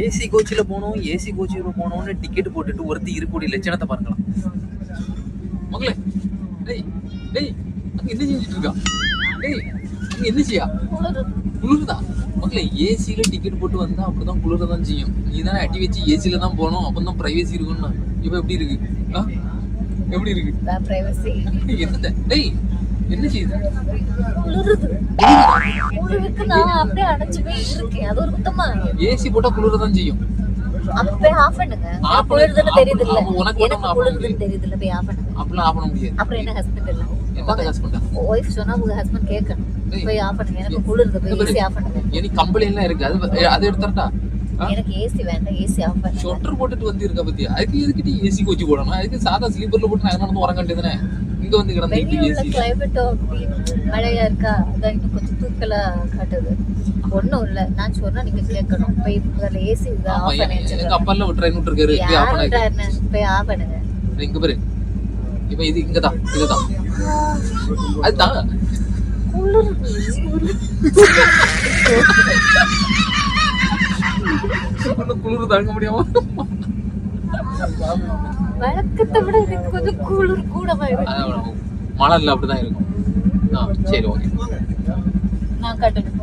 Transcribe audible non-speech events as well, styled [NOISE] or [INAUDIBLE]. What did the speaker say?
AC கோச்சில் போகணும் AC கோச்சில் போகணும்னு ticket போட்டுட்டு ஒருத்தி இருக்கக்கூடிய லட்சணத்தை பாருங்களாம் மகளே டேய் டேய் அங்க என்ன செஞ்சுட்டு இருக்கா? டேய் அங்க என்ன செய்யா? குளிருதா? மக்களே ஏசியில் டிக்கெட் போட்டு வந்தா அப்படிதான் குளிர தான் செய்யும். நீ தானே அடி வச்சு ஏசியில் தான் போகணும் அப்போ தான் ப்ரைவசி இருக்கும்னா இப்போ எப்படி இருக்கு? ஆ? எப்படி இருக்கு? பிரைவசி என்னது டேய் என்ன செய்யுது? குளிருக்கு நான் அப்படியே அடைஞ்சு போய் இருக்கேன். அது ஒரு குத்தமா? ஏசி போட்டா குளிர தான் செய்யும். அப்ப போய் ஆஃப் பண்ணுங்க. குளிருதுன்னு பண்ணு. தெரியுது இல்ல எனக்கு பண்ண குளிருதுன்னு தெரியுது இல்ல போய் ஆஃப் பண்ணுங்க. அப்படிலாம் ஆஃப் பண்ண முடியாது. அப்புறம் என்ன ஹஸ்பண்ட் இல்ல என்னத்த ஹஸ்பண்டா ஒய்ஃப் சொன்னா உங்க ஹஸ்பண்ட் கேட்கணும். போய் ஆஃப் பண்ணுங்க. எனக்கு குளிருது போய் ஏசி ஆஃப் பண்ணுங்க. எனக்கு கம்பெனி எல்லாம் இருக்கு. அது அதை எடுத்துட்டா எனக்கு ஏசி வேண்டாம். ஏசி ஆஃப் பண்ணுங்க. ஷொட்டர் போட்டுட்டு வந்து இருக்க பத்தி அதுக்கு எதுக்கிட்டு ஏசி கோச்சி போடணும்? அதுக்கு சாதா ஸ்லீப்பர்ல போட்டு நான் நடந்து உறங்க வேண்டியதுனே இங்க வந்து கிடந்த வெளியே இப்படி உள்ள ஏசி கிளைமேட்டோ மழையா இருக்கா? அதான் இன்னும் கொஞ்சம் தூக்கலா காட்டுது. ஒண்ணும் இல்ல. நான் சொன்னா நீங்க கேட்கணும். போய் முதல்ல ஏசி ஆஃப் பண்ணி வச்சிருக்கேன் அப்பா எல்லாம் ட்ரெயின் விட்டுருக்காரு. போய் ஆஃப் என்ன? போய் ஆஃப் பண்ணுங்க. இங்க பாரு. இப்ப இது இங்கதான். இதுதான். அதுதான். இன்னும் [LAUGHS] குளிர் தாங்க முடியாம. வழக்கத்தை விட எனக்கு கொஞ்சம் குளிர் கூடவா இருக்கு அதான் மணல்ல அப்படிதான் இருக்கும். சரி ஓகே. நான் காட்டணும்